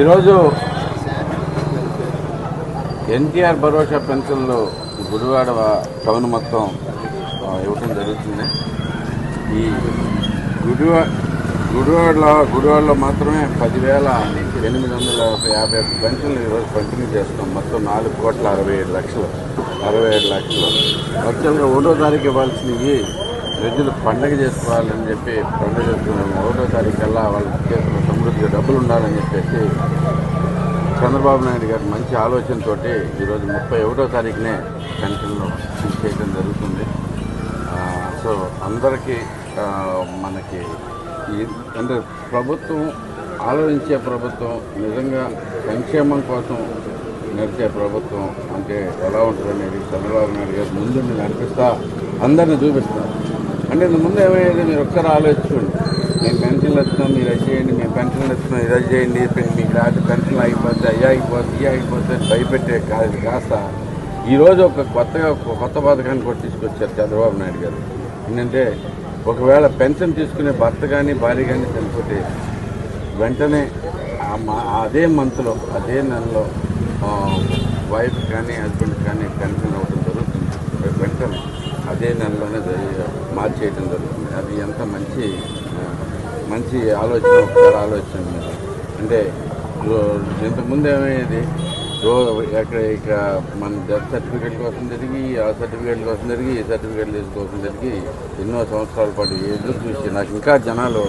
ఈరోజు ఎన్టీఆర్ భరోసా పెన్షన్లు గుడివాడ టౌన్ మొత్తం ఇవ్వటం జరుగుతుంది. ఈ గుడివా గుడివాడలో గుడివాడలో మాత్రమే పదివేల ఎనిమిది వందల యాభై ఒక్క పెన్షన్లు ఈరోజు పంపిణీ చేస్తాం మొత్తం నాలుగు కోట్ల అరవై ఏడు లక్షలు అరవై ఏడు లక్షలు. యాక్చువల్గా ఒకటో తారీఖు ఇవ్వాల్సినవి ప్రజలు పండగ చేసుకోవాలని చెప్పి పండుగ చేసుకున్నాం ఒకటో తారీఖు కల్లా వాళ్ళ చేతిలో కొద్దిగా డబ్బులు ఉండాలని చెప్పేసి చంద్రబాబు నాయుడు గారి మంచి ఆలోచనతోటి ఈరోజు ముప్పై ఒకటో తారీఖునే పెన్షన్లు చేయడం జరుగుతుంది. సో అందరికీ మనకి అంటే ప్రభుత్వం ఆలోచించే ప్రభుత్వం నిజంగా సంక్షేమం కోసం నడిచే ప్రభుత్వం అంటే ఎలా ఉంటుందనేది చంద్రబాబు నాయుడు గారు ముందుండి నడిపిస్తా అందరిని చూపిస్తున్నారు అంటే ఇంత ముందు ఏమయ్యేది? మీరు ఒకసారి ఆలోచించుకోండి. నేను పెన్షన్లు ఇస్తున్నాం మీరు అది చేయండి మేము పెన్షన్లు ఇస్తున్నాం ఇది చేయండి మీకు రాదు పెన్షన్లు అయిపోతే అయ్యా అయిపోతుంది ఇవి అయిపోతే భయపెట్టే కాదు కాస్త. ఈరోజు ఒక కొత్తగా కొత్త పథకాన్ని కూడా తీసుకొచ్చారు చంద్రబాబు నాయుడు గారు. ఏంటంటే ఒకవేళ పెన్షన్ తీసుకునే భర్త కానీ భార్య కానీ చనిపోతే వెంటనే అదే మంత్లో అదే నెలలో వైఫ్ కానీ హస్బెండ్ కానీ పెన్షన్ అవ్వడం జరుగుతుంది. వెంటనే అదే నెలలోనే మార్చేయడం జరుగుతుంది. అది ఎంత మంచి మంచి ఆలోచన ఒకసారి ఆలోచన మీద. అంటే ఇంతకుముందు ఏమయ్యేది? రో ఎక్కడ ఇక మన డెత్ సర్టిఫికేట్ కోసం తిరిగి ఆ సర్టిఫికేట్ కోసం తిరిగి ఈ సర్టిఫికేట్ తీసుకోసం తిరిగి ఎన్నో సంవత్సరాల పాటు ఎదురు చూసి నాకు ఇంకా జనాలు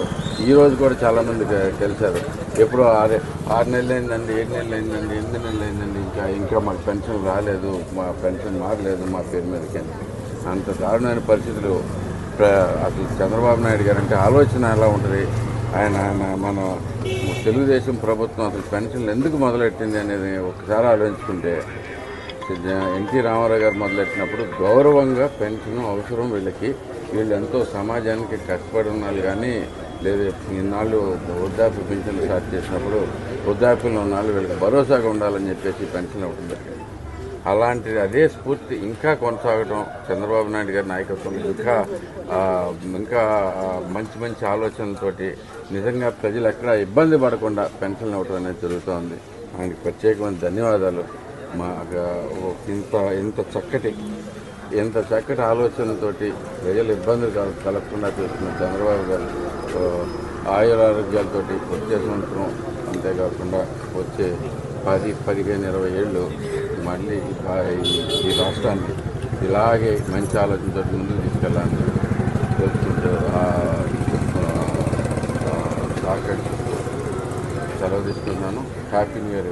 ఈ రోజు కూడా చాలామంది తెలిసారు. ఎప్పుడో ఆరు ఆరు నెలలు అయిందండి ఏడు నెలలు అయిందండి ఎనిమిది నెలలు అయిందండి ఇంకా ఇంకా మాకు పెన్షన్ రాలేదు మా పెన్షన్ మారలేదు మా పేరు మీదకి అంత దారుణమైన పరిస్థితులు అసలు చంద్రబాబు నాయుడు గారు అంటే ఆలోచన ఎలా ఉంటుంది? ఆయన ఆయన మన తెలుగుదేశం ప్రభుత్వం అసలు పెన్షన్లు ఎందుకు మొదలెట్టింది అనేది ఒకసారి ఆలోచించుకుంటే ఎన్టీ రామారావు గారు మొదలెట్టినప్పుడు గౌరవంగా పెన్షన్ అవసరం వీళ్ళకి. వీళ్ళు ఎంతో సమాజానికి కష్టపడి ఉన్నారు కానీ లేదు ఇన్నాళ్ళు వృద్ధాప్య పెన్షన్లు స్టార్ట్ చేసినప్పుడు వృద్ధాప్యంలో ఉన్నాళ్ళు వీళ్ళకి భరోసాగా ఉండాలని చెప్పేసి పెన్షన్ ఒకటి అలాంటి అదే స్ఫూర్తి ఇంకా కొనసాగడం చంద్రబాబు నాయుడు గారి నాయకత్వం ఇంకా ఇంకా మంచి మంచి ఆలోచనలతోటి నిజంగా ప్రజలు ఎక్కడ ఇబ్బంది పడకుండా పెన్షన్లు ఇవ్వడం అనేది జరుగుతోంది. ఆయనకి ప్రత్యేకమైన ధన్యవాదాలు. మా ఇంత ఇంత చక్కటి ఇంత చక్కటి ఆలోచనతోటి ప్రజలు ఇబ్బందులు కలగకుండా చేస్తున్న చంద్రబాబు గారు ఆయురారోగ్యాలతోటి ఆయుర వచ్చే సంవత్సరం అంతేకాకుండా వచ్చే పది పదిహేను ఇరవై ఏళ్ళు మళ్ళీ ఈ రాష్ట్రాన్ని ఇలాగే మంచి ఆలోచనతో ముందుకు తీసుకెళ్ళాలని కోరుకుంటూ సహకరిస్తూ సెలవు తీసుకున్నాను హ్యాపీ న్యూ ఇయర్